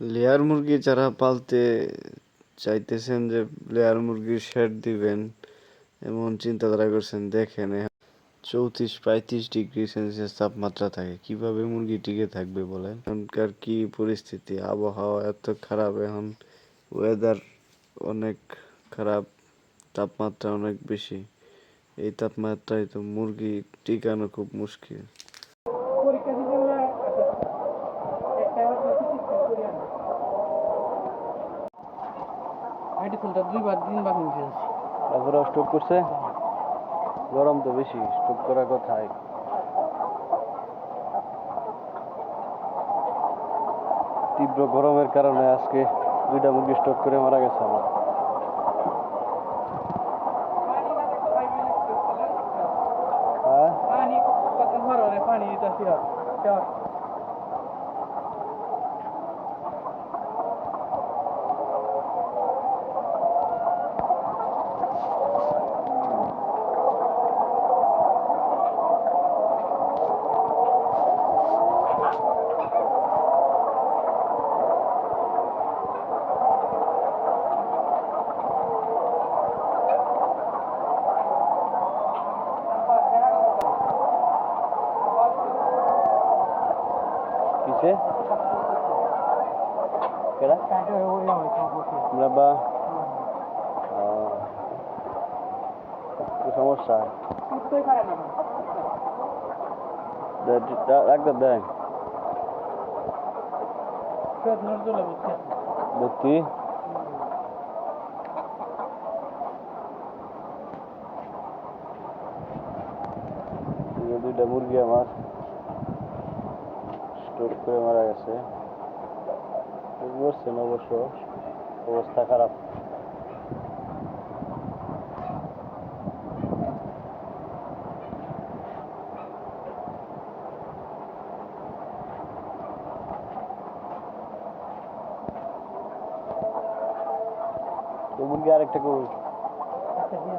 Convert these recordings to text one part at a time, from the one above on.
Layer মুরগি যারা পালতে চাইতেছেন যে লেয়ার মুরগির শেড দিবেন, এমন চিন্তাধারা করছেন, দেখেন চৌত্রিশ পঁয়ত্রিশ ডিগ্রি সেলসিয়াস তাপমাত্রা থাকে, কীভাবে মুরগি টিকে থাকবে বলেন? এখনকার কি পরিস্থিতি? আবহাওয়া এত খারাপ, এখন ওয়েদার অনেক খারাপ, তাপমাত্রা অনেক বেশি, এই তাপমাত্রায় তো মুরগি টিকানো খুব মুশকিল। আইটি ফুলটা দুইবার তিনবার নিতে আছি তারপরে স্টক করছে গরম তো বেশি স্টক করার কথাই তীব্র গরমের কারণে আজকে দুইটা মুরগি স্টক করে মারা গেছে আমার হ্যাঁ পানি কত ভরো রে পানি দিতেছি আর কিসে কেডা আমরা বা আহ, কি সমস্যা উঠতেই পারে না ডাক্তার দেন পেট নজলে বুঝছে দেখি এই যে দুইটা মুরগি আমার Store করে মারা গেছে। মরছেন অবশ্য অবস্থা খারাপ। আরেকটা কই? আচ্ছা দিয়ে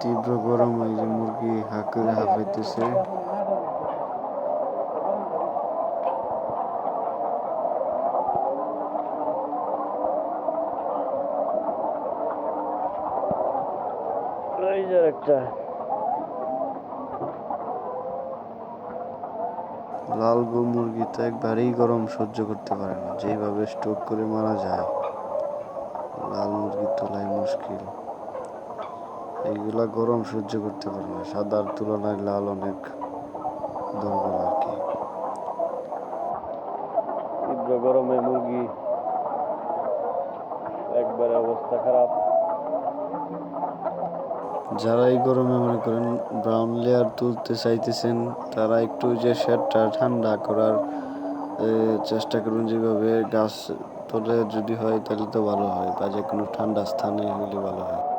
তীব্র গরম এই যে মুরগি হাঁ করে হাঁপাইতেছে একটা। লাল গো মুরগি তো একবারেই গরম সহ্য করতে পারে না। যেভাবে স্টোক করে মারা যায় লাল মুরগি তোলাই মুশকিল। এইগুলা গরম সহ্য করতে পারে না। সাদার তুলনায় লাল অনেক দুর্বল আর কি। তীব্র গরমে মুরগি একবারে অবস্থা খারাপ। যারা এই গরমে মনে করেন ব্রাউন লেয়ার তুলতে চাইতেছেন তারা একটু যে শেডটা ঠান্ডা করার চেষ্টা করুন যেভাবে গাছ তোলে যদি হয় তাহলে তো ভালো হয় বা যে কোনো ঠান্ডা স্থানে হলে ভালো হয়।